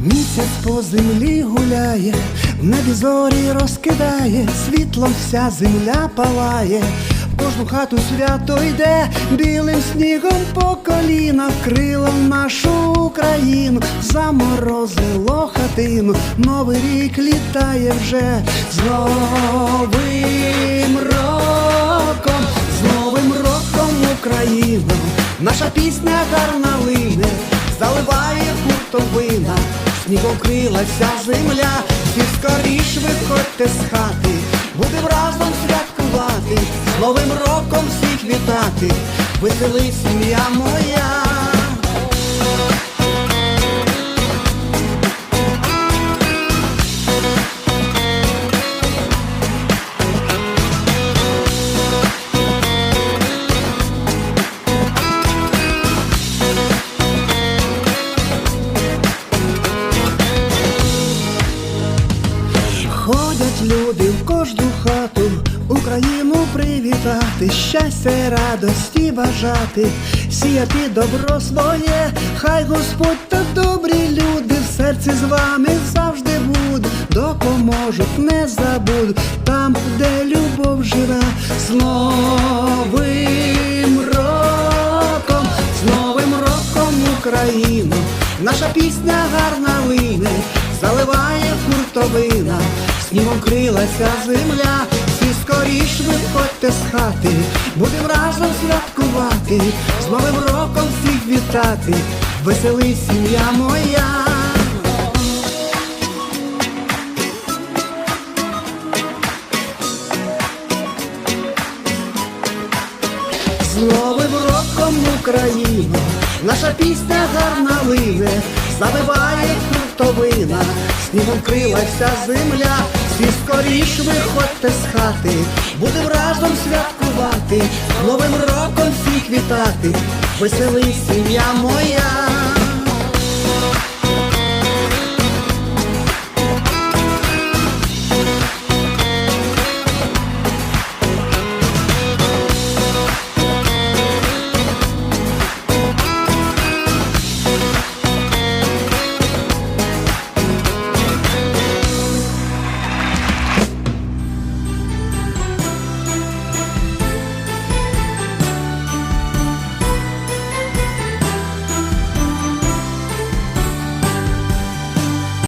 Місяць по землі гуляє, в небі зорі розкидає, світлом вся земля палає, кожну хату свято йде, білим снігом по коліна крила нашу Україну, заморозило хатину, новий рік літає вже. З новим роком, з новим роком Україну, наша пісня гарна лине, заливає хуртовина, снігом крилася земля, всі скоріш виходьте з хати, будем разом святкувати, з новим роком всіх вітати, весели сім'я моя. Люди в кожну хату, Україну привітати, щастя радості бажати, сіяти добро своє, хай Господь та добрі люди в серці з вами завжди будуть, допоможуть, не забудуть, там, де любов живе, з новим роком, з новим роком Україну, наша пісня гарна лине, заливає хуртовина, снігом крилася земля, всі скоріш виходьте з хати, будем разом святкувати, з новим роком всіх вітати, весели сім'я моя. З новим роком Україну, наша пісня гарна лине, завиває хуртовина, снігом крилася земля, всі скоріш виходьте з хати, будем разом святкувати, новим роком всіх вітати, веселись сім'я моя.